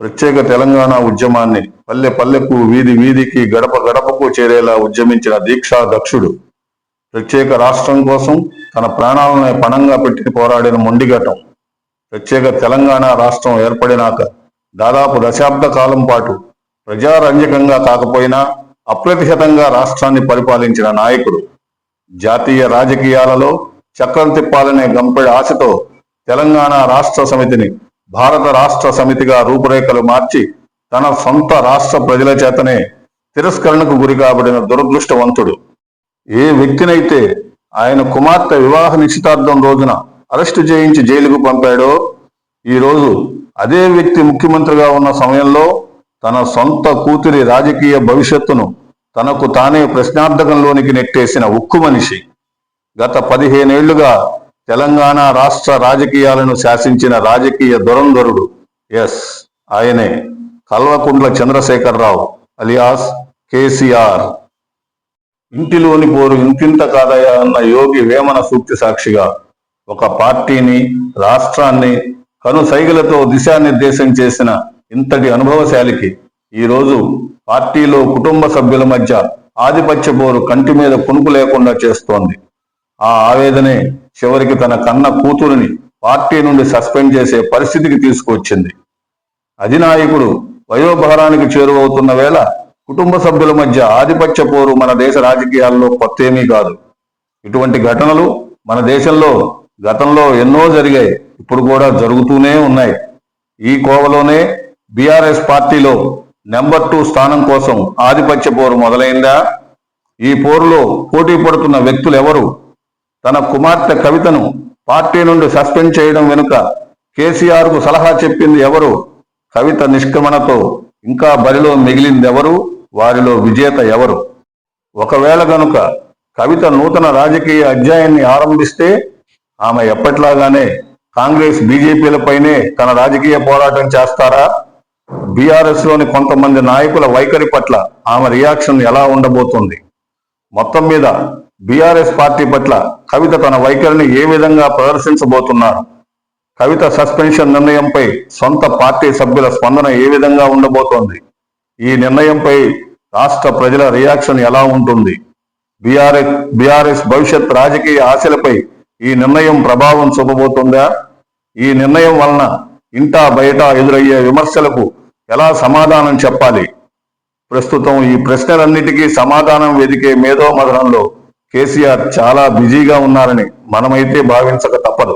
ప్రత్యేక తెలంగాణ ఉద్యమాన్ని పల్లె పల్లెకు వీధి వీధికి గడప గడపకు చేరేలా ఉద్యమించిన దీక్షా దక్షుడు ప్రత్యేక రాష్ట్రం కోసం తన ప్రాణాలను పణంగా పెట్టి పోరాడిన మొండిఘటం. ప్రత్యేక తెలంగాణ రాష్ట్రం ఏర్పడినాక దాదాపు దశాబ్ద కాలం పాటు ప్రజారంజకంగా కాకపోయినా అప్రతిహతంగా రాష్ట్రాన్ని పరిపాలించిన నాయకుడు. జాతీయ రాజకీయాలలో చక్రం తిప్పాలనే గంపెడి ఆశతో తెలంగాణ రాష్ట్ర సమితిని భారత రాష్ట్ర సమితిగా రూపురేఖలు మార్చి తన సొంత రాష్ట్ర ప్రజల చేతనే తిరస్కరణకు గురి కాబడిన దురదృష్టవంతుడు. ఏ వ్యక్తినైతే ఆయన కుమార్తె వివాహ నిశ్చితార్థం రోజున అరెస్టు చేయించి జైలుకు పంపాడో ఈ రోజు అదే వ్యక్తి ముఖ్యమంత్రిగా ఉన్న సమయంలో తన సొంత కూతురి రాజకీయ భవిష్యత్తును తనకు తానే ప్రశ్నార్థకంలోనికి నెట్టేసిన ఉక్కు మనిషి. గత పదిహేనేళ్ళుగా తెలంగాణ రాష్ట్ర రాజకీయాలను శాసించిన రాజకీయ దురంధరుడు ఎస్. ఆయనే కల్వకుంట్ల చంద్రశేఖరరావు అలియాస్ కేసీఆర్. ఇంటిలోని పోరు ఇంతింత కాదయా అన్న యోగి వేమన సూక్తి సాక్షిగా ఒక పార్టీని రాష్ట్రాన్ని కనుసైగలతో దిశానిర్దేశం చేసిన ఇంతటి అనుభవశాలికి ఈరోజు పార్టీలో కుటుంబ సభ్యుల మధ్య ఆధిపత్య పోరు కంటి మీద కునుకు లేకుండా చేస్తోంది. ఆ ఆవేదనే చివరికి తన కన్న కూతురిని పార్టీ నుండి సస్పెండ్ చేసే పరిస్థితికి తీసుకువచ్చింది. అధినాయకుడు వయోభారానికి చేరువవుతున్న వేళ కుటుంబ సభ్యుల మధ్య ఆధిపత్య పోరు మన దేశ రాజకీయాల్లో కొత్త ఏమీ కాదు. ఇటువంటి ఘటనలు మన దేశంలో గతంలో ఎన్నో జరిగాయి ఇప్పుడు కూడా జరుగుతూనే ఉన్నాయి. ఈ కోవలోనే బీఆర్ఎస్ పార్టీలో నెంబర్ టూ స్థానం కోసం ఆధిపత్య పోరు మొదలైందా? ఈ పోరులో పోటీ పడుతున్న వ్యక్తులు ఎవరు తన కుమార్తె కవితను పార్టీ నుండి సస్పెండ్ చేయడం వెనుక కేసీఆర్కు సలహా చెప్పింది ఎవరు? కవిత నిష్క్రమణతో ఇంకా బరిలో మిగిలింది ఎవరు వారిలో విజేత ఎవరు? ఒకవేళ గనుక కవిత నూతన రాజకీయ అధ్యాయాన్ని ఆరంభిస్తే ఆమె ఎప్పట్లాగానే కాంగ్రెస్ బీజేపీలపైనే తన రాజకీయ పోరాటం చేస్తారా? బీఆర్ఎస్లోని కొంతమంది నాయకుల వైఖరి పట్ల ఆమె రియాక్షన్ ఎలా ఉండబోతుంది? మొత్తం మీద బీఆర్ఎస్ పార్టీ పట్ల కవిత తన వైఖరిని ఏ విధంగా ప్రదర్శించబోతున్నారు? కవిత సస్పెన్షన్ నిర్ణయంపై సొంత పార్టీ సభ్యుల స్పందన ఏ విధంగా ఉండబోతోంది? ఈ నిర్ణయంపై రాష్ట్ర ప్రజల రియాక్షన్ ఎలా ఉంటుంది? బీఆర్ఎస్ బీఆర్ఎస్ భవిష్యత్ రాజకీయ ఆశలపై ఈ నిర్ణయం ప్రభావం చూపబోతుందా? ఈ నిర్ణయం వలన ఇంటా బయట ఎదురయ్యే విమర్శలకు ఎలా సమాధానం చెప్పాలి? ప్రస్తుతం ఈ ప్రశ్నలన్నిటికీ సమాధానం వెదికే మేధో మధనంలో కేసీఆర్ చాలా బిజీగా ఉన్నారని మనమైతే భావించక తప్పదు.